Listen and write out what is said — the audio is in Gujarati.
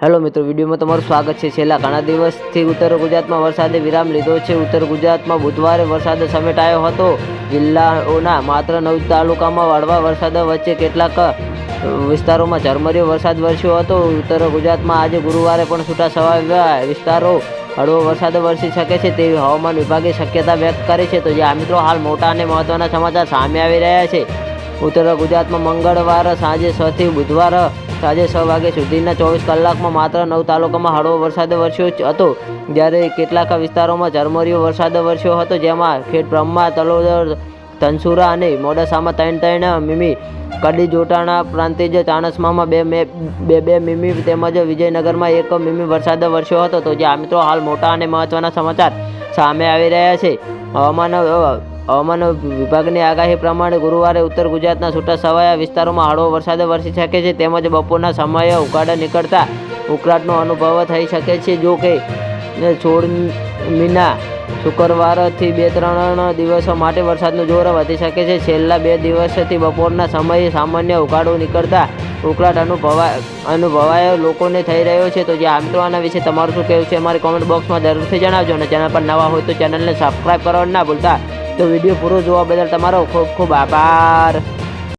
હેલો મિત્રો, વિડીયોમાં તમારું સ્વાગત છે. છેલ્લા ઘણા દિવસથી ઉત્તર ગુજરાતમાં વરસાદે વિરામ લીધો છે. ઉત્તર ગુજરાતમાં બુધવારે વરસાદ સમેટાયો હતો. જિલ્લાઓના માત્ર નવ તાલુકામાં વાળવા વરસાદ વચ્ચે કેટલાક વિસ્તારોમાં ઝરમરીયો વરસાદ વરસ્યો હતો. ઉત્તર ગુજરાતમાં આજે ગુરુવારે પણ છૂટા છવાયા વિસ્તારો હળવો વરસાદ વરસી શકે છે તેવી હવામાન વિભાગે શક્યતા વ્યક્ત કરી છે. તો જે આ મિત્રો હાલ મોટા અને મહત્ત્વના સમાચાર સામે આવી રહ્યા છે. ઉત્તર ગુજરાતમાં મંગળવાર સાંજે છથી બુધવાર સાંજે છ વાગ્યા સુધીના ચોવીસ કલાકમાં માત્ર નવ તાલુકામાં હળવો વરસાદ વરસ્યો હતો. જ્યારે કેટલાક વિસ્તારોમાં ઝરમરીયો વરસાદ વરસ્યો હતો, જેમાં ખેડ બ્રહ્મા તલોદર, ધનસુરા અને મોડાસામાં ત્રણ ત્રણ મીમી કડી જોટાણા પ્રાંતિજ ચાણસમામાં બે મે, બે બે મીમી તેમજ વિજયનગરમાં એક મીમી વરસાદ વરસ્યો હતો. તો જે આ મિત્રો, હાલ મોટા અને મહત્વના સમાચાર સામે આવી રહ્યા છે. હવામાન હવામાન વિભાગની આગાહી પ્રમાણે ગુરુવારે ઉત્તર ગુજરાતના છૂટા છવાયા વિસ્તારોમાં હળવો વરસાદ વરસી શકે છે તેમજ બપોરના સમયે ઉકાળા નીકળતા ઉકળાટનો અનુભવ થઈ શકે છે. જો કે છોડ મીના શુક્રવારથી બે ત્રણ દિવસો માટે વરસાદનું જોર વધી શકે છે. છેલ્લા બે દિવસથી બપોરના સમયે સામાન્ય ઉકાળો નીકળતા ઉકળાટ અનુભવા અનુભવાયો લોકોને થઈ રહ્યો છે. તો જે આ આના વિશે તમારું શું કહેવું છે, અમારી કોમેન્ટ બોક્સમાં જરૂરથી જણાવજો અને ચેનલ પર નવા હોય તો ચેનલને સબસ્ક્રાઈબ કરવા ના ભૂલતા. તો વીડિયો પૂરો જોવા બદલ તમારો ખૂબ ખૂબ આભાર.